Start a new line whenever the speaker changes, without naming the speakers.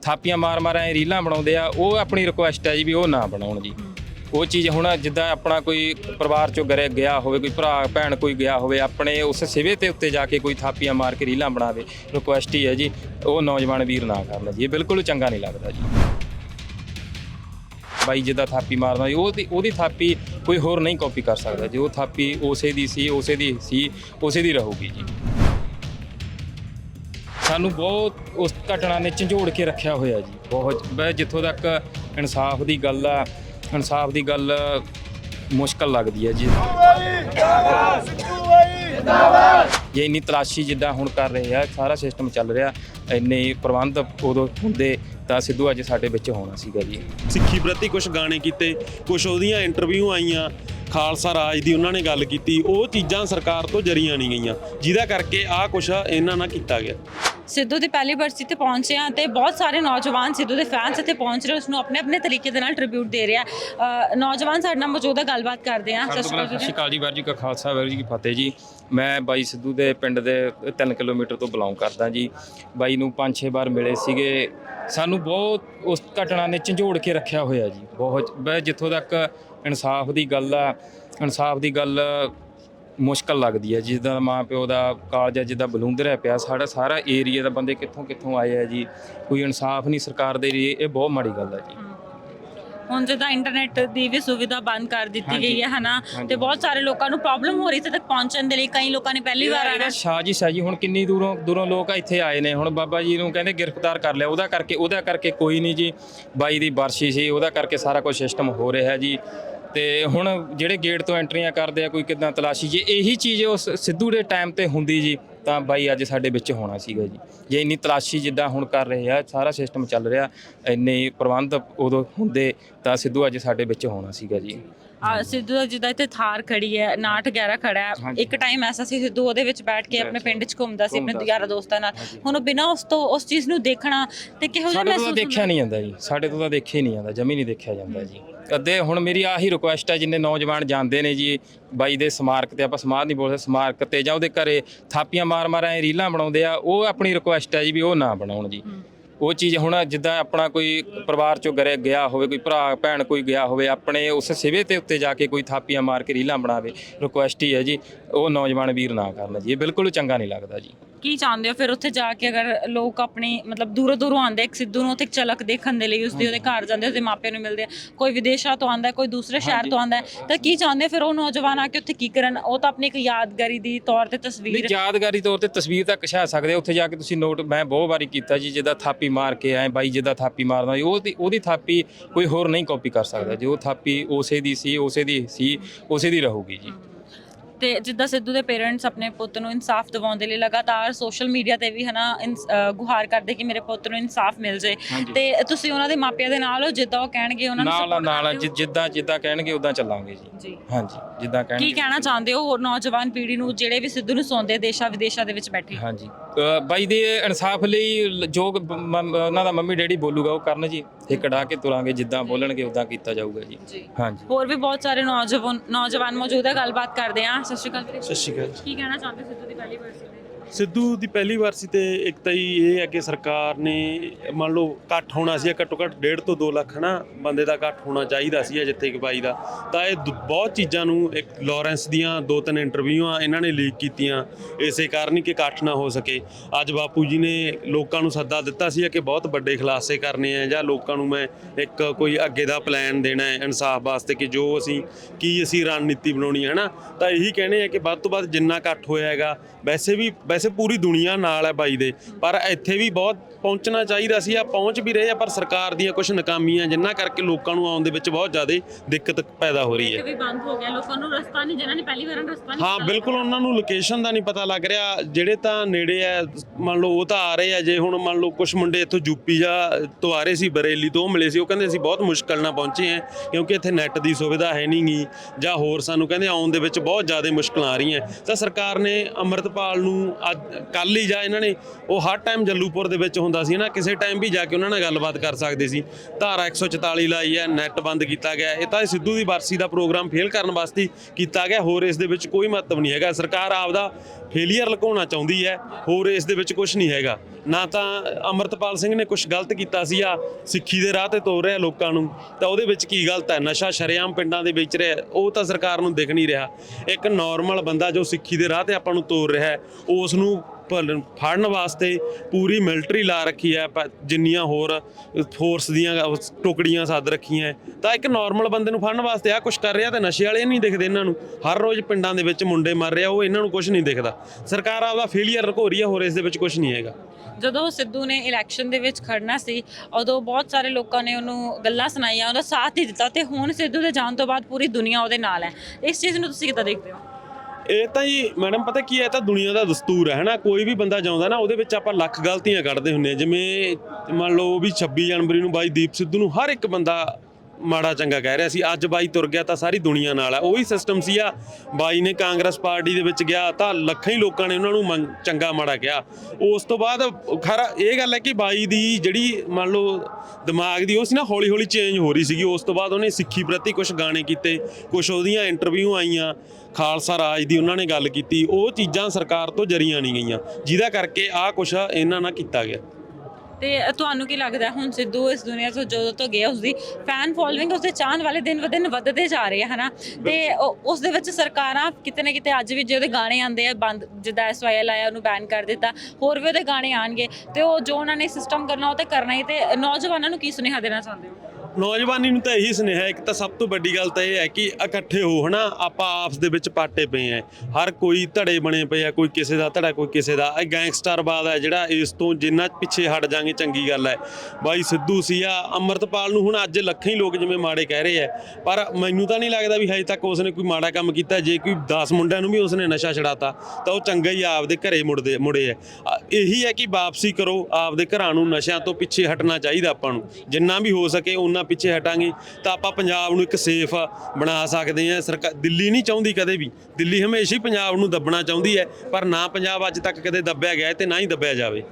ਥਾਪੀਆਂ ਮਾਰ ਮਾਰ ਐ ਰੀਲਾਂ ਬਣਾਉਂਦੇ ਆ ਉਹ ਆਪਣੀ ਰਿਕੁਐਸਟ ਹੈ ਜੀ ਵੀ ਉਹ ਨਾ ਬਣਾਉਣ ਜੀ। ਉਹ ਚੀਜ਼ ਹੁਣ ਜਿੱਦਾਂ ਆਪਣਾ ਕੋਈ ਪਰਿਵਾਰ ਚੋਂ ਗਰੇ ਗਿਆ ਹੋਵੇ ਕੋਈ ਭਰਾ ਭੈਣ ਕੋਈ ਗਿਆ ਹੋਵੇ ਆਪਣੇ ਉਸ ਸਿਵੇ ਤੇ ਉੱਤੇ ਜਾ ਕੇ ਕੋਈ ਥਾਪੀਆਂ ਮਾਰ ਕੇ ਰੀਲਾਂ ਬਣਾਵੇ ਰਿਕੁਐਸਟ ਹੀ ਹੈ ਜੀ ਉਹ ਨੌਜਵਾਨ ਵੀਰ ਨਾ ਕਰਨ ਜੀ ਇਹ ਬਿਲਕੁਲ ਚੰਗਾ ਨਹੀਂ ਲੱਗਦਾ ਜੀ। ਬਾਈ ਜਿੱਦਾਂ ਥਾਪੀ ਮਾਰਦਾ ਜੀ ਉਹਦੀ ਉਹਦੀ ਥਾਪੀ ਕੋਈ ਹੋਰ ਨਹੀਂ ਕਾਪੀ ਕਰ ਸਕਦਾ ਜੀ ਉਹ ਥਾਪੀ ਉਸੇ ਦੀ ਸੀ ਉਸੇ ਦੀ ਸੀ ਉਸੇ ਦੀ ਰਹੂਗੀ ਜੀ। ਸਾਨੂੰ ਬਹੁਤ ਉਸ ਘਟਨਾ ਨੇ ਝੰਜੋੜ ਕੇ ਰੱਖਿਆ ਹੋਇਆ ਜੀ। ਬਹੁਤ ਬਈ ਜਿੱਥੋਂ ਤੱਕ ਇਨਸਾਫ ਦੀ ਗੱਲ ਆ, ਇਨਸਾਫ ਦੀ ਗੱਲ ਮੁਸ਼ਕਲ ਲੱਗਦੀ ਹੈ ਜੀ। ਜੇ ਇੰਨੀ ਤਲਾਸ਼ੀ ਜਿੱਦਾਂ ਹੁਣ ਕਰ ਰਹੇ ਆ, ਸਾਰਾ ਸਿਸਟਮ ਚੱਲ ਰਿਹਾ, ਇੰਨੇ ਪ੍ਰਬੰਧ ਉਦੋਂ ਹੁੰਦੇ ਤਾਂ ਸਿੱਧੂ ਅੱਜ ਸਾਡੇ ਵਿੱਚ ਹੋਣਾ ਸੀਗਾ ਜੀ।
ਸਿੱਖੀ ਪ੍ਰਤੀ ਕੁਝ ਗਾਣੇ ਕੀਤੇ ਕੁਝ ਉਹਦੀਆਂ ਇੰਟਰਵਿਊ ਆਈਆਂ ਖਾਲਸਾ ਰਾਜ ਦੀ ਉਹਨਾਂ ਨੇ ਗੱਲ ਕੀਤੀ ਉਹ ਚੀਜ਼ਾਂ ਸਰਕਾਰ ਤੋਂ ਜਰੀਆਂ ਨਹੀਂ ਗਈਆਂ। ਜਿਹਦਾ ਕਰਕੇ ਆਹ ਕੁਝ ਇਹਨਾਂ ਨਾਲ ਕੀਤਾ ਗਿਆ।
ਸਿੱਧੂ ਦੀ ਪਹਿਲੀ ਬਰਸੀ ਤੇ ਪਹੁੰਚੇ ਆ ਤੇ ਬਹੁਤ ਸਾਰੇ ਨੌਜਵਾਨ ਸਿੱਧੂ ਦੇ ਫੈਨਸ ਇੱਥੇ ਪਹੁੰਚ ਰਹੇ ਉਸ ਨੂੰ ਆਪਣੇ ਆਪਣੇ ਤਰੀਕੇ ਦੇ ਨਾਲ ਟ੍ਰਿਬਿਊਟ ਦੇ ਰਿਹਾ। ਨੌਜਵਾਨ ਸਾਡੇ ਨਾਲ ਮੌਜੂਦ ਹੈ ਗੱਲਬਾਤ ਕਰਦੇ ਆ
ਸਤਿ ਸ਼੍ਰੀ ਅਕਾਲ ਜੀ। ਵਾਹਿਗੁਰੂ ਜੀ ਕਾ ਖਾਲਸਾ ਵਾਹਿਗੁਰੂ ਜੀ ਕੀ ਫਤਿਹ ਜੀ। ਮੈਂ ਬਾਈ ਸਿੱਧੂ ਦੇ ਪਿੰਡ ਦੇ 3 ਕਿਲੋਮੀਟਰ ਤੋਂ ਬਿਲੋਂਗ ਕਰਦਾ ਜੀ। ਬਾਈ ਨੂੰ 5-6 ਵਾਰ ਮਿਲੇ ਸੀਗੇ। ਸਾਨੂੰ ਬਹੁਤ ਉਸ ਘਟਨਾ ਨੇ ਝੰਜੋੜ ਕੇ ਰੱਖਿਆ ਹੋਇਆ ਜੀ। ਬਹੁਤ ਬਈ ਜਿੱਥੋਂ ਤੱਕ ਇਨਸਾਫ ਦੀ ਗੱਲ ਆ, ਇਨਸਾਫ ਦੀ ਗੱਲ ਮੁਸ਼ਕਲ ਲੱਗਦੀ ਹੈ ਜਿੱਦਾਂ ਮਾਂ ਪਿਓ ਦਾ ਕਾਲਜ ਹੈ ਜਿੱਦਾਂ ਬਲੂੰਦਰਿਆ ਪਿਆ, ਸਾਡਾ ਸਾਰਾ ਏਰੀਆ ਦਾ ਬੰਦੇ ਕਿੱਥੋਂ ਕਿੱਥੋਂ ਆਏ ਆ ਜੀ। ਕੋਈ ਇਨਸਾਫ ਨਹੀਂ ਸਰਕਾਰ ਦੇ ਲਈ, ਇਹ ਬਹੁਤ ਮਾੜੀ ਗੱਲ ਹੈ ਜੀ।
ਹੁਣ ਜਿੱਦਾਂ ਇੰਟਰਨੈਟ ਦੀ ਵੀ ਸੁਵਿਧਾ ਬੰਦ ਕਰ ਦਿੱਤੀ। ਗਈ ਹੈ ਹਨਾ। ਤੇ ਬਹੁਤ ਸਾਰੇ ਲੋਕਾਂ ਨੂੰ ਪ੍ਰੋਬਲਮ ਹੋ ਰਹੀ ਤੇ ਤੱਕ ਪਹੁੰਚਣ ਦੇ ਲਈ। ਕਈ ਲੋਕਾਂ ਨੇ ਪਹਿਲੀ ਵਾਰ ਆਣਾ
ਸਾਜ਼ਿਸ਼ ਹੈ ਜੀ ਹੁਣ ਕਿੰਨੀ ਦੂਰੋਂ ਦੂਰੋਂ ਲੋਕ ਇੱਥੇ ਆਏ ਨੇ। ਹੁਣ ਬਾਬਾ ਜੀ ਨੂੰ ਕਹਿੰਦੇ ਗ੍ਰਿਫਤਾਰ ਕਰ ਲਿਆ। ਉਹਦਾ ਕਰਕੇ ਉਹਦਾ ਕਰਕੇ ਕੋਈ ਨਹੀਂ ਜੀ। ਬਾਈ ਦੀ ਬਰਸ਼ੀ ਸੀ ਉਹਦਾ ਕਰਕੇ ਸਾਰਾ ਕੁਝ ਸਿਸਟਮ ਹੋ ਰਿਹਾ ਜੀ। ਤੇ ਹੁਣ ਜਿਹੜੇ ਗੇਟ ਤੋਂ ਐਂਟਰੀਆਂ ਕਰਦੇ ਆ ਕੋਈ ਕਿਦਾਂ ਤਲਾਸ਼ੀ ਜੇ ਇਹੀ ਚੀਜ਼ ਉਸ ਸਿੱਧੂ ਦੇ ਟਾਈਮ ਤੇ ਹੁੰਦੀ ਜੀ। ਤਾਂ ਬਾਈ ਅੱਜ ਸਾਡੇ ਵਿੱਚ ਹੋਣਾ ਸੀਗਾ ਜੀ। ਜੇ ਇੰਨੀ ਤਲਾਸ਼ੀ ਜਿੱਦਾਂ ਹੁਣ ਕਰ ਰਹੇ ਆ ਸਾਰਾ ਸਿਸਟਮ ਚੱਲ ਰਿਹਾ ਇੰਨੇ ਪ੍ਰਬੰਧ ਉਦੋਂ ਹੁੰਦੇ ਤਾਂ ਸਿੱਧੂ ਅੱਜ ਸਾਡੇ ਵਿੱਚ ਹੋਣਾ ਸੀਗਾ ਜੀ।
ਆ, ਸਿੱਧੂ ਦਾ ਜਿੱਦਾਂ ਇੱਥੇ ਥਾਰ ਖੜੀ ਹੈ 911 ਖੜਾ ਹੈ। ਇੱਕ ਟਾਈਮ ਐਸਾ ਸੀ ਸਿੱਧੂ ਉਹਦੇ ਵਿੱਚ ਬੈਠ ਕੇ ਆਪਣੇ ਪਿੰਡ 'ਚ ਘੁੰਮਦਾ ਸੀ ਆਪਣੇ ਯਾਰਾਂ ਦੋਸਤਾਂ ਨਾਲ। ਹੁਣ ਉਹ ਬਿਨਾਂ ਉਸ ਤੋਂ ਉਸ ਚੀਜ਼ ਨੂੰ ਦੇਖਣਾ ਤੇ ਕਿਹੋ ਜਿਹਾ ਮਹਿਸੂਸ
ਦੇਖਿਆ ਨਹੀਂ ਜਾਂਦਾ ਜੀ। ਸਾਡੇ ਤੋਂ ਤਾਂ ਦੇਖਿਆ ਹੀ ਨਹੀਂ ਜਾਂਦਾ ਜਮੀ ਨਹੀਂ ਦੇਖਿਆ ਜਾਂਦਾ ਜੀ। ਕਦੇ ਹੁਣ ਮੇਰੀ ਆਹੀ ਰਿਕੁਐਸਟ ਹੈ ਜਿੰਨੇ ਨੌਜਵਾਨ ਜਾਂਦੇ ਨੇ ਜੀ ਬਾਈ ਦੇ ਸਮਾਰਕ ਤੇ ਆਪਾਂ ਸਮਾਰਕ ਨਹੀਂ ਬੋਲਦੇ ਸਮਾਰਕ ਤੇ ਜਾਂ ਉਹਦੇ ਘਰੇ ਥਾਪੀਆਂ ਮਾਰ ਮਾਰ ਐ ਰੀਲਾਂ ਬਣਾਉਂਦੇ ਆ ਉਹ ਆਪਣੀ ਰਿਕੁਐਸਟ ਹੈ ਜੀ ਵੀ ਉਹ ਨਾ ਬਣਾਉਣ ਜੀ। ਉਹ ਚੀਜ਼ ਹੁਣ ਜਿੱਦਾਂ ਆਪਣਾ ਕੋਈ ਪਰਿਵਾਰ ਚੋਂ ਗਰੇ ਗਿਆ ਹੋਵੇ ਕੋਈ ਭਰਾ ਭੈਣ ਕੋਈ ਗਿਆ ਹੋਵੇ ਆਪਣੇ ਉਸ ਸਿਵੇ ਤੇ ਉੱਤੇ ਜਾ ਕੇ ਕੋਈ ਥਾਪੀਆਂ ਮਾਰ ਕੇ ਰੀਲਾਂ ਬਣਾਵੇ ਰਿਕੁਐਸਟ ਹੀ ਹੈ ਜੀ ਉਹ ਨੌਜਵਾਨ ਵੀਰ ਨਾ ਕਰਨ ਜੀ ਇਹ ਬਿਲਕੁਲ ਚੰਗਾ ਨਹੀਂ ਲੱਗਦਾ ਜੀ।
ਕੀ ਚਾਹੁੰਦੇ ਹੋ ਫਿਰ ਉੱਥੇ ਜਾ ਕੇ ਅਗਰ ਲੋਕ ਆਪਣੀ ਮਤਲਬ ਦੂਰੋਂ ਦੂਰੋਂ ਆਉਂਦੇ ਇੱਕ ਸਿੱਧੂ ਨੂੰ ਉੱਥੇ ਝਲਕ ਦੇਖਣ ਦੇ ਲਈ ਉਸਦੇ ਉਹਦੇ ਘਰ ਜਾਂਦੇ ਉਸਦੇ ਮਾਪਿਆਂ ਨੂੰ ਮਿਲਦੇ ਆ। ਕੋਈ ਵਿਦੇਸ਼ਾਂ ਤੋਂ ਆਉਂਦਾ ਹੈ, ਕੋਈ ਦੂਸਰੇ ਸ਼ਹਿਰ ਤੋਂ ਆਉਂਦਾ ਹੈ, ਤਾਂ ਕੀ ਚਾਹੁੰਦੇ ਹੋ ਫਿਰ ਉਹ ਨੌਜਵਾਨ ਆ ਕੇ ਉੱਥੇ ਕੀ ਕਰਨ? ਉਹ ਤਾਂ ਆਪਣੀ ਇੱਕ ਯਾਦਗਾਰੀ ਦੀ ਤੌਰ ਤੇ
ਨਹੀਂ
ਤਸਵੀਰ
ਯਾਦਗਾਰੀ ਤੌਰ ਤੇ ਤਸਵੀਰ ਤਾਂ ਕਸ਼ਾ ਸਕਦੇ। ਉੱਥੇ ਜਾ ਕੇ ਤੁਸੀਂ ਨੋਟ ਮੈਂ ਬਹੁਤ ਵਾਰੀ ਕੀਤਾ ਜੀ ਜਿੱਦਾਂ ਥਾਪੀ ਮਾਰ ਕੇ ਆਏ ਬਾਈ ਜਿੱਦਾਂ ਥਾਪੀ ਮਾਰਦਾ ਉਹਦੀ ਉਹਦੀ ਥਾਪੀ ਕੋਈ ਹੋਰ ਨਹੀਂ ਕਾਪੀ ਕਰ ਸਕਦਾ। ਜੀ ਉਹ ਥਾਪੀ ਉਸੇ ਦੀ ਸੀ ਉਸੇ ਦੀ ਸੀ ਉਸੇ ਦੀ ਰਹੂਗੀ ਜੀ।
ਤੇ ਜਿੱਦਾਂ ਸਿੱਧੂ ਦੇ ਪੇਰੈਂਟਸ ਆਪਣੇ ਪੁੱਤ ਨੂੰ ਇਨਸਾਫ ਦਿਵਾਉਣ ਦੇ ਲਈ ਲਗਾਤਾਰ ਸੋਸ਼ਲ ਮੀਡੀਆ ਤੇ ਵੀ ਹਨਾ ਇਨਸ- ਗੁਹਾਰ ਕਰਦੇ ਕਿ ਮੇਰੇ ਪੁੱਤ ਨੂੰ ਇਨਸਾਫ ਮਿਲ ਜੇ।
ਹਾਂਜੀ।
ਤੇ ਤੁਸੀਂ ਉਹਨਾਂ ਦੇ ਮਾਪਿਆਂ ਦੇ ਨਾਲ ਹੋ? ਜਿੱਦਾਂ ਉਹ ਕਹਿਣਗੇ ਉਹਨਾਂ ਨੂੰ
ਨਾਲ
support
ਨਾਲ
ਕਰਦੇ ਹੋ?
ਜਿ- ਜਿੱਦਾਂ ਜਿੱਦਾਂ ਕਹਿਣਗੇ ਉਦਾਂ ਚੱਲਾਂਗੇ ਜੀ।
ਜੀ।
ਹਾਂਜੀ। ਜਿੱਦਾਂ
ਕੀ
ਕਹਿਣਗੇ
ਕਹਿਣਾ ਚਾਹੁੰਦੇ ਹੋ ਹੋਰ ਨੌਜਵਾਨ ਪੀੜ੍ਹੀ ਨੂੰ ਜਿਹੜੇ ਵੀ ਸਿੱਧੂ ਨੂੰ ਸੌਂਦੇ ਦੇਸ਼ਾਂ ਵਿਦੇਸ਼ਾਂ ਦੇ ਵਿੱਚ ਬੈਠੇ?
ਹਾਂਜੀ। ਅ, ਬਾਈ ਦੇ ਇਨਸਾਫ ਲਈ ਜੋ ਕ- ਮੰਮ- ਉਹਨਾਂ ਦਾ ਮੰਮੀ ਡੈਡੀ ਬੋਲੂਗਾ ਉਹ ਕਰਨ ਜੀ। ਇਹ ਕਢਾ ਕੇ ਤੁਰਾਂਗੇ ਜਿੱਦਾਂ ਬੋਲਣਗੇ ਉਦਾਂ ਕੀਤਾ ਜਾਊਗਾ ਜੀ।
ਜੀ।
ਹਾਂਜੀ।
ਹੋਰ ਵੀ ਬਹੁਤ ਸਾਰੇ ਨੌਜਵਾਨ ਨੌਜਵਾਨ ਮੌਜੂਦ ਹੈ ਗੱਲਬਾਤ ਕਰਦੇ ਹਾਂ। ਸਤਿ ਸ਼੍ਰੀ ਅਕਾਲ ਵੀਰੇ।
ਸਤਿ ਸ਼੍ਰੀ ਅਕਾਲ
ਕੀ ਕਹਿਣਾ ਚਾਹੁੰਦੇ ਸਿੱਧੂ ਦੀ ਪਹਿਲੀ ਬਰਸੀ ਤੇ
ਸਿੱਧੂ ਦੀ ਪਹਿਲੀ ਵਾਰ ਸੀ ਤੇ ਇੱਕ ਤਾਂ ਹੀ ਇਹ ਹੈ ਕਿ ਸਰਕਾਰ ਨੇ, ਮੰਨ ਲਓ ਇਕੱਠ ਹੋਣਾ ਸੀ ਘੱਟੋ ਘੱਟ 1.5 ਤੋਂ 2 ਲੱਖ ਨਾ ਬੰਦੇ ਦਾ ਇਕੱਠ ਹੋਣਾ ਚਾਹੀਦਾ ਸੀ ਜਿੱਥੇ ਕਿ ਬਾਈ ਦਾ। ਤਾਂ ਇਹ ਦ- ਬਹੁਤ ਚੀਜ਼ਾਂ ਨੂੰ ਇੱਕ ਲਾਰੈਂਸ ਦੀਆਂ ਦੋ ਤਿੰਨ ਇੰਟਰਵਿਊਆਂ ਇਹਨਾਂ ਨੇ ਲੀਕ ਕੀਤੀਆਂ, ਇਸੇ ਕਾਰਨ ਹੀ ਕਿ ਇਕੱਠ ਨਾ ਹੋ ਸਕੇ। ਅੱਜ ਬਾਪੂ ਜੀ ਨੇ ਲੋਕਾਂ ਨੂੰ ਸੱਦਾ ਦਿੱਤਾ ਸੀ ਕਿ ਬਹੁਤ ਵੱਡੇ ਖੁਲਾਸੇ ਕਰਨੇ ਆ ਜਾਂ ਲੋਕਾਂ ਨੂੰ ਮੈਂ ਇੱਕ ਕੋਈ ਅੱਗੇ ਦਾ ਪਲਾਨ ਦੇਣਾ ਹੈ ਇਨਸਾਫ ਵਾਸਤੇ ਕਿ ਜੋ ਅਸੀਂ, ਕੀ ਅਸੀਂ ਰਣਨੀਤੀ ਬਣਾਉਣੀ ਹੈ ਨਾ ਤਾਂ ਇਹੀ ਕਹਿੰਦੇ ਆ ਕਿ ਵੱਧ ਤੋਂ ਵੱਧ ਜਿੰਨਾ ਇਕੱਠ ਹੋਇਆ ਹੈਗਾ, ਵੈਸੇ ਵੀ ਵੈਸੇ ਪੂਰੀ ਦੁਨੀਆ ਨਾਲ ਹੈ ਬਾਈ ਦੇ ਪਰ ਇੱਥੇ ਵੀ ਬਹੁਤ ਪਹੁੰਚਣਾ ਚਾਹੀਦਾ ਸੀ ਆ ਪਹੁੰਚ ਵੀ ਰਹੇ ਆ ਪਰ ਸਰਕਾਰ ਦੀਆਂ ਕੁਝ ਨਾਕਾਮੀਆਂ ਜਿੰਨਾ ਕਰਕੇ ਲੋਕਾਂ ਨੂੰ ਆਉਣ ਦੇ ਵਿੱਚ ਬਹੁਤ ਜ਼ਿਆਦਾ ਦਿੱਕਤ ਪੈਦਾ ਹੋ ਰਹੀ ਹੈ।
ਵੀ ਬੰਦ ਹੋ ਗਿਆ ਲੋਕਾਂ ਨੂੰ ਰਸਤਾ ਨਹੀਂ ਜਿਹਨਾਂ ਨੇ ਪਹਿਲੀ ਵਾਰ ਰਸਤਾ ਨਹੀਂ
ਹਾਂ ਬਿਲਕੁਲ ਉਹਨਾਂ ਨੂੰ ਲੋਕੇਸ਼ਨ ਦਾ ਨਹੀਂ ਪਤਾ ਲੱਗ ਰਿਹਾ ਜਿਹੜੇ ਤਾਂ ਨੇੜੇ ਆ ਮੰਨ ਲਓ ਉਹ ਤਾਂ ਆ ਰਹੇ ਆ ਜੇ ਹੁਣ ਮੰਨ ਲਓ ਕੁਝ ਮੁੰਡੇ ਇੱਥੋਂ ਯੂਪੀ ਜਾਂ ਤੋਂ ਆ ਰਹੇ ਸੀ ਬਰੇਲੀ ਤੋਂ ਮਿਲੇ ਸੀ ਉਹ ਕਹਿੰਦੇ ਅਸੀਂ ਬਹੁਤ ਮੁਸ਼ਕਲ ਨਾਲ ਪਹੁੰਚੇ ਆ ਕਿਉਂਕਿ ਇੱਥੇ ਨੈੱਟ ਦੀ ਸੁਵਿਧਾ ਹੈ ਨਹੀਂਗੀ ਜਾਂ ਹੋਰ ਸਾਨੂੰ ਕਹਿੰਦੇ ਆਉਣ ਦੇ ਵਿੱਚ ਬਹੁਤ ਜ਼ਿਆਦਾ ਮੁਸ਼ਕਲਾਂ ਆ ਰਹੀਆਂ। ਤਾਂ ਸਰਕਾਰ ਨੇ ਅੰਮ੍ਰਿਤਪਾਲ ਨੂੰ ਕੱਲ ਹੀ ਜਾਂ ਇਹਨਾਂ ਨੇ, ਉਹ ਹਰ ਟਾਈਮ ਜੱਲੂਪੁਰ ਦੇ ਵਿੱਚ ਹੁੰਦਾ ਸੀ ਨਾ, ਕਿਸੇ ਟਾਈਮ ਵੀ ਜਾ ਕੇ ਉਹਨਾਂ ਨਾਲ ਗੱਲਬਾਤ ਕਰ ਸਕਦੇ ਸੀ। ਧਾਰਾ 144 ਲਾਈ ਹੈ ਨੈੱਟ ਬੰਦ ਕੀਤਾ ਗਿਆ ਇਹ ਤਾਂ ਸਿੱਧੂ ਦੀ ਵਰਸੀ ਦਾ ਪ੍ਰੋਗਰਾਮ ਫੇਲ ਕਰਨ ਵਾਸਤੇ ਕੀਤਾ ਗਿਆ, ਹੋਰ ਇਸ ਦੇ ਵਿੱਚ ਕੋਈ ਮਹੱਤਵ ਨਹੀਂ ਹੈਗਾ। ਸਰਕਾਰ ਆਪਦਾ ਫੇਲੀਅਰ ਲੁਕਾਉਣਾ ਚਾਹੁੰਦੀ ਹੈ, ਹੋਰ ਇਸ ਦੇ ਵਿੱਚ ਕੁਝ ਨਹੀਂ ਹੈਗਾ। ਨਾ ਤਾਂ ਅਮਰਤਪਾਲ ਸਿੰਘ ਨੇ ਕੁਝ ਗਲਤ ਕੀਤਾ ਸੀ ਆ ਸਿੱਖੀ ਦੇ ਰਾਹ ਤੇ ਤੋਰ ਰਿਹਾ ਲੋਕਾਂ ਨੂੰ, ਤਾਂ ਉਹਦੇ ਵਿੱਚ ਕੀ ਗਲਤ ਹੈ? ਨਸ਼ਾ ਸ਼ਰੇਆਮ ਪਿੰਡਾਂ ਦੇ ਵਿੱਚ ਰਿਹਾ, ਉਹ ਤਾਂ ਸਰਕਾਰ ਨੂੰ ਦਿਖ ਨਹੀਂ ਰਿਹਾ। ਇੱਕ ਨਾਰਮਲ ਬੰਦਾ ਜੋ ਸਿੱਖੀ ਦੇ ਰਾਹ ਤੇ ਆਪਾਂ ਨੂੰ ਤੋਰ ਰਿਹਾ ਉਸ ਨੂੰ ਭਲ- ਫੜਨ ਵਾਸਤੇ ਪੂਰੀ ਮਿਲਟਰੀ ਲਾ ਰੱਖੀ ਹੈ ਜਿੰਨੀਆਂ ਹੋਰ ਫੋਰਸ ਦੀਆਂ ਟੁਕੜੀਆਂ ਸੱਦ ਰੱਖੀਆਂ ਤਾਂ ਇੱਕ ਨਾਰਮਲ ਬੰਦੇ ਨੂੰ ਫੜਨ ਵਾਸਤੇ ਆ ਕੁਝ ਕਰ ਰਿਹਾ ਤੇ ਨਸ਼ੇ ਵਾਲੇ ਨਹੀਂ ਦਿਖਦੇ ਇਹਨਾਂ ਨੂੰ। ਹਰ ਰੋਜ਼ ਪਿੰਡਾਂ ਦੇ ਵਿੱਚ ਮੁੰਡੇ ਮਰ ਰਿਹਾ, ਉਹ ਇਹਨਾਂ ਨੂੰ ਕੁਝ ਨਹੀਂ ਦਿਖਦਾ। ਸਰਕਾਰ ਆਪਦਾ ਫੇਲੀਅਰ ਰਕੋ ਰਹੀ ਹੈ ਹੋਰ ਇਸ ਦੇ ਵਿੱਚ ਕੁਝ ਨਹੀਂ ਹੈਗਾ।
ਜਦੋਂ ਸਿੱਧੂ ਨੇ ਇਲੈਕਸ਼ਨ ਦੇ ਵਿੱਚ ਖੜਨਾ ਸੀ, ਉਦੋਂ ਬਹੁਤ ਸਾਰੇ ਲੋਕਾਂ ਨੇ ਉਹਨੂੰ ਗੱਲਾਂ ਸੁਣਾਈਆਂ, ਉਹਦਾ ਸਾਥ ਹੀ ਦਿੱਤਾ ਤੇ ਹੁਣ ਸਿੱਧੂ ਦੇ ਜਾਣ ਤੋਂ ਬਾਅਦ ਪੂਰੀ ਦੁਨੀਆ ਉਹਦੇ ਨਾਲ ਹੈ। ਇਸ ਚੀਜ਼ ਨੂੰ ਤੁਸੀਂ ਕਿੱਦਾਂ ਦੇਖਦੇ ਹੋ?
ਇਹ ਤਾਂ ਜੀ, ਮੈਡਮ ਪਤਾ ਕੀ ਹੈ, ਇਹ ਤਾਂ ਦੁਨੀਆ ਦਾ ਦਸਤੂਰ ਹੈ, ਹਨਾ ਕੋਈ ਵੀ ਬੰਦਾ ਜਾਂਦਾ ਨਾ, ਉਹਦੇ ਵਿੱਚ ਆਪਾਂ ਲੱਖ ਗਲਤੀਆਂ ਕੱਢਦੇ ਹੁੰਨੇ ਆ। ਜਿਵੇਂ ਮੰਨ ਲਓ ਵੀ 26 ਜਨਵਰੀ ਨੂੰ ਬਾਈ ਦੀਪ ਸਿੱਧੂ ਨੂੰ ਹਰ ਇੱਕ ਬੰਦਾ ਮਾੜਾ ਚੰਗਾ ਕਹਿ ਰਿਹਾ ਸੀ, ਅੱਜ ਬਾਈ ਤੁਰ ਗਿਆ ਤਾਂ ਸਾਰੀ ਦੁਨੀਆ ਨਾਲ ਹੈ ਉਹੀ ਸਿਸਟਮ ਸੀ ਆ। ਬਾਈ ਨੇ ਕਾਂਗਰਸ ਪਾਰਟੀ ਦੇ ਵਿੱਚ ਗਿਆ ਤਾਂ ਲੱਖਾਂ ਹੀ ਲੋਕਾਂ ਨੇ ਉਹਨਾਂ ਨੂੰ ਮੰਗ- ਚੰਗਾ ਮਾੜਾ ਕਿਹਾ। ਉਸ ਤੋਂ ਬਾਅਦ ਖਰਾ, ਇਹ ਗੱਲ ਹੈ ਕਿ ਬਾਈ ਦੀ ਜਿਹੜੀ ਮੰਨ ਲਓ ਦਿਮਾਗ ਦੀ, ਉਹ ਸੀ ਨਾ ਹੌਲੀ ਹੌਲੀ ਚੇਂਜ ਹੋ ਰਹੀ ਸੀਗੀ। ਉਸ ਤੋਂ ਬਾਅਦ ਉਹਨੇ ਸਿੱਖੀ ਪ੍ਰਤੀ ਕੁਝ ਗਾਣੇ ਕੀਤੇ ਕੁਝ ਉਹਦੀਆਂ ਇੰਟਰਵਿਊ ਆਈਆਂ, ਖਾਲਸਾ ਰਾਜ ਦੀ ਉਹਨਾਂ ਨੇ ਗੱਲ ਕੀਤੀ। ਉਹ ਚੀਜ਼ਾਂ ਸਰਕਾਰ ਤੋਂ ਜਰੀਆਂ ਨਹੀਂ ਗਈਆਂ। ਜਿਹਦਾ ਕਰਕੇ ਆਹ ਕੁਝ ਇਹਨਾਂ ਨਾਲ ਕੀਤਾ ਗਿਆ।
ਤੇ ਤੁਹਾਨੂੰ ਕੀ ਲੱਗਦਾ ਹੁਣ ਸਿੱਧੂ ਇਸ ਦੁਨੀਆ ਤੋਂ ਜਦੋਂ ਤੋਂ ਗਿਆ ਉਸਦੀ ਫੈਨ ਫੋਲੋਇੰਗ ਉਸਦੇ ਚਾਹਣ ਵਾਲੇ ਦਿਨ ਬ ਦਿਨ ਵੱਧਦੇ ਜਾ ਰਹੇ ਹਨਾ? ਤੇ ਉਸ ਦੇ ਵਿੱਚ ਸਰਕਾਰਾਂ ਕਿਤੇ ਨਾ ਕਿਤੇ ਅੱਜ ਵੀ ਜੇ ਉਹਦੇ ਗਾਣੇ ਆਉਂਦੇ ਆ ਬੰਦ ਜਿੱਦਾਂ ਐਸਵਾਈਐਲ ਆਇਆ ਉਹਨੂੰ ਬੈਨ ਕਰ ਦਿੱਤਾ ਹੋਰ ਵੀ ਉਹਦੇ ਗਾਣੇ ਆਣਗੇ ਤੇ ਉਹ ਜੋ ਉਹਨਾਂ ਨੇ ਸਿਸਟਮ ਕਰਨਾ ਉਹ ਤੇ ਕਰਨਾ ਹੀ ਤੇ ਨੌਜਵਾਨਾਂ ਨੂੰ ਕੀ ਸੁਨੇਹਾ ਦੇਣਾ ਚਾਹੁੰਦੇ ਹੋ?
ਨੌਜਵਾਨੀ ਨੂੰ ਤਾਂ ਇਹੀ ਸੁਨੇਹਾ ਇੱਕ ਤਾਂ ਸਭ ਤੋਂ ਵੱਡੀ ਗੱਲ ਤਾਂ ਇਹ ਹੈ ਕਿ ਇਕੱਠੇ ਹੋ ਹਨਾ? ਆਪਾਂ ਆਪਸ ਦੇ ਵਿੱਚ ਪਾਟੇ ਪਏ ਆ। ਹਰ ਕੋਈ ਧੜੇ ਬਣੇ ਪਏ ਆ ਕੋਈ ਕਿਸੇ ਦਾ ਧੜਾ ਕੋਈ ਕਿਸੇ ਦਾ। ਇਹ ਗੈਂਗਸਟਰਵਾਦ ਹੈ ਜਿਹੜਾ ਇਸ ਤੋਂ ਜਿੰਨਾ ਪਿੱਛੇ ਹਟ ਜਾਾਂਗੇ ਚੰਗੀ ਗੱਲ ਹੈ। ਬਾਈ ਸਿੱਧੂ ਸੀ ਆ, ਅਮਰਤਪਾਲ ਨੂੰ ਹੁਣ ਅੱਜ ਲੱਖਾਂ ਹੀ ਲੋਕ ਜਿਵੇਂ ਮਾੜੇ ਕਹਿ ਰਹੇ ਆ। ਪਰ ਮੈਨੂੰ ਤਾਂ ਨਹੀਂ ਲੱਗਦਾ ਵੀ ਹਜੇ ਤੱਕ ਉਸਨੇ ਕੋਈ ਮਾੜਾ ਕੰਮ ਕੀਤਾ। ਜੇ ਕੋਈ 10 ਮੁੰਡਿਆਂ ਨੂੰ ਵੀ ਉਸਨੇ ਨਸ਼ਾ ਛਡਾਤਾ, ਤਾਂ ਉਹ ਚੰਗਾ ਹੀ ਆਪਦੇ ਘਰੇ ਮੁੜਦੇ, ਮੁੜੇ ਆ। ਇਹੀ ਹੈ ਕਿ ਵਾਪਸੀ ਕਰੋ, ਆਪਦੇ ਘਰਾਂ ਨੂੰ ਨਸ਼ਿਆਂ ਤੋਂ ਪਿੱਛੇ ਹਟਣਾ ਚਾਹੀਦਾ ਆਪਾਂ ਨੂੰ। ਜਿੰਨਾ ਵੀ ਹੋ ਸਕੇ ਉਹਨਾਂ ਪਿੱਛੇ ਹਟਾਂਗੇ। ਤਾਂ ਆਪਾਂ ਪੰਜਾਬ ਨੂੰ ਇੱਕ ਸੇਫ ਬਣਾ ਸਕਦੇ ਹਾਂ ਸਰਕਾਰ ਦਿੱਲੀ ਨਹੀਂ ਚਾਹੁੰਦੀ ਕਦੇ ਵੀ। ਦਿੱਲੀ ਹਮੇਸ਼ਾ ਹੀ ਪੰਜਾਬ ਨੂੰ ਦੱਬਣਾ ਚਾਹੁੰਦੀ ਹੈ। ਪਰ ਨਾ ਪੰਜਾਬ ਅੱਜ ਤੱਕ ਕਦੇ ਦੱਬਿਆ ਗਿਆ ਹੈ ਤੇ ਨਾ ਹੀ ਦੱਬਿਆ ਜਾਵੇ।